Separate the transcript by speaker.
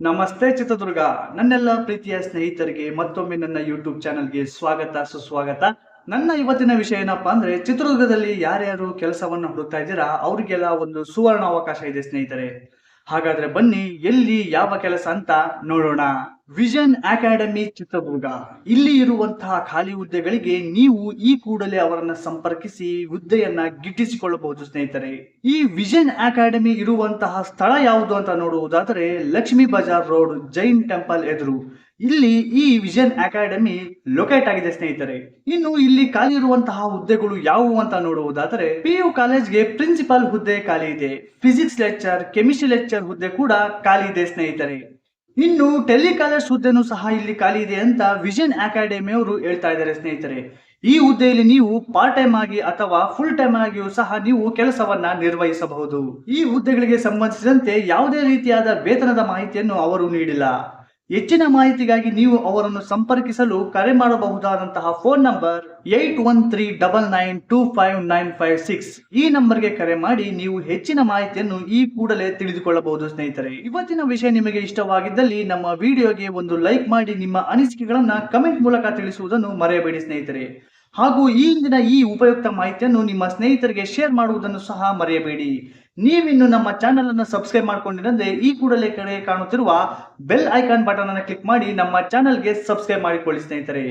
Speaker 1: ನಮಸ್ತೆ ಚಿತ್ರದುರ್ಗ. ನನ್ನೆಲ್ಲ ಪ್ರೀತಿಯ ಸ್ನೇಹಿತರಿಗೆ ಮತ್ತೊಮ್ಮೆ ನನ್ನ ಯೂಟ್ಯೂಬ್ ಚಾನಲ್ಗೆ ಸ್ವಾಗತ, ಸುಸ್ವಾಗತ. ನನ್ನ ಇವತ್ತಿನ ವಿಷಯ ಏನಪ್ಪಾ ಅಂದ್ರೆ, ಚಿತ್ರದುರ್ಗದಲ್ಲಿ ಯಾರ್ಯಾರು ಕೆಲಸವನ್ನ ಹುಡುಕ್ತಾ ಇದ್ದೀರಾ, ಅವ್ರಿಗೆಲ್ಲ ಒಂದು ಸುವರ್ಣ ಅವಕಾಶ ಇದೆ ಸ್ನೇಹಿತರೆ. ಹಾಗಾದ್ರೆ ಬನ್ನಿ, ಎಲ್ಲಿ, ಯಾವ ಕೆಲಸ ಅಂತ ನೋಡೋಣ. Vision academy Chitradurga. ಇಲ್ಲಿ ಇರುವಂತಹ ಖಾಲಿ ಹುದ್ದೆಗಳಿಗೆ ನೀವು ಈ ಕೂಡಲೇ ಅವರನ್ನ ಸಂಪರ್ಕಿಸಿ ಹುದ್ದೆಯನ್ನ ಗಿಟ್ಟಿಸಿಕೊಳ್ಳಬಹುದು, ಸ್ನೇಹಿತರೆ. ಈ ವಿಷನ್ ಅಕಾಡೆಮಿ ಇರುವಂತಹ ಸ್ಥಳ ಯಾವುದು ಅಂತ ನೋಡುವುದಾದರೆ ಲಕ್ಷ್ಮೀ ಬಜಾರ್ ರೋಡ್, ಜೈನ್ ಟೆಂಪಲ್ ಎದುರು. ಇಲ್ಲಿ ಈ ವಿಷನ್ ಅಕಾಡೆಮಿ ಲೊಕೇಟ್ ಆಗಿದೆ, ಸ್ನೇಹಿತರೆ. ಇನ್ನು ಇಲ್ಲಿ ಖಾಲಿ ಇರುವಂತಹ ಹುದ್ದೆಗಳು ಯಾವುವು ಅಂತ ನೋಡುವುದಾದರೆ ಪಿ ಯು ಕಾಲೇಜ್ಗೆ ಪ್ರಿನ್ಸಿಪಾಲ್ ಹುದ್ದೆ ಖಾಲಿ ಇದೆ. ಫಿಸಿಕ್ಸ್ ಲೆಕ್ಚರ್, ಕೆಮಿಸ್ಟ್ರಿ ಲೆಕ್ಚರ್ ಹುದ್ದೆ ಕೂಡ ಖಾಲಿ ಇದೆ, ಸ್ನೇಹಿತರೆ. ಇನ್ನು ಟೆಲಿಕಾಲರ್ ಹುದ್ದೆನೂ ಸಹ ಇಲ್ಲಿ ಖಾಲಿ ಇದೆ ಅಂತ ವಿಷನ್ ಅಕಾಡೆಮಿ ಅವರು ಹೇಳ್ತಾ ಇದ್ದಾರೆ ಸ್ನೇಹಿತರೆ. ಈ ಹುದ್ದೆಯಲ್ಲಿ ನೀವು ಪಾರ್ಟ್ ಟೈಮ್ ಆಗಿ ಅಥವಾ ಫುಲ್ ಟೈಮ್ ಆಗಿಯೂ ಸಹ ನೀವು ಕೆಲಸವನ್ನ ನಿರ್ವಹಿಸಬಹುದು. ಈ ಹುದ್ದೆಗಳಿಗೆ ಸಂಬಂಧಿಸಿದಂತೆ ಯಾವುದೇ ರೀತಿಯಾದ ವೇತನದ ಮಾಹಿತಿಯನ್ನು ಅವರು ನೀಡಿಲ್ಲ. ಹೆಚ್ಚಿನ ಮಾಹಿತಿಗಾಗಿ ನೀವು ಅವರನ್ನು ಸಂಪರ್ಕಿಸಲು ಕರೆ ಮಾಡಬಹುದಾದಂತಹ phone number eight one three double nine two five nine five six. ಈ ನಂಬರ್ಗೆ ಕರೆ ಮಾಡಿ ನೀವು ಹೆಚ್ಚಿನ ಮಾಹಿತಿಯನ್ನು ಈ ಕೂಡಲೇ ತಿಳಿದುಕೊಳ್ಳಬಹುದು ಸ್ನೇಹಿತರೆ. ಇವತ್ತಿನ ವಿಷಯ ನಿಮಗೆ ಇಷ್ಟವಾಗಿದ್ದಲ್ಲಿ ನಮ್ಮ ವಿಡಿಯೋಗೆ ಒಂದು ಲೈಕ್ ಮಾಡಿ ನಿಮ್ಮ ಅನಿಸಿಕೆಗಳನ್ನ ಕಮೆಂಟ್ ಮೂಲಕ ತಿಳಿಸುವುದನ್ನು ಮರೆಯಬೇಡಿ ಸ್ನೇಹಿತರೆ. ಹಾಗೂ ಈ ಹಿಂದಿನ ಈ ಉಪಯುಕ್ತ ಮಾಹಿತಿಯನ್ನು ನಿಮ್ಮ ಸ್ನೇಹಿತರಿಗೆ ಶೇರ್ ಮಾಡುವುದನ್ನು ಸಹ ಮರೆಯಬೇಡಿ. ನೀವಿನ್ನು ನಮ್ಮ ಚಾನೆಲ್ ಅನ್ನು ಸಬ್ಸ್ಕ್ರೈಬ್ ಮಾಡ್ಕೊಂಡಿರಂದ್ರೆ ಈ ಕೂಡಲೇ ಕಡೆ ಕಾಣುತ್ತಿರುವ ಬೆಲ್ ಐಕಾನ್ ಬಟನ್ ಅನ್ನು ಕ್ಲಿಕ್ ಮಾಡಿ ನಮ್ಮ ಚಾನೆಲ್ಗೆ ಸಬ್ಸ್ಕ್ರೈಬ್ ಮಾಡಿಕೊಳ್ಳಿ ಸ್ನೇಹಿತರೆ.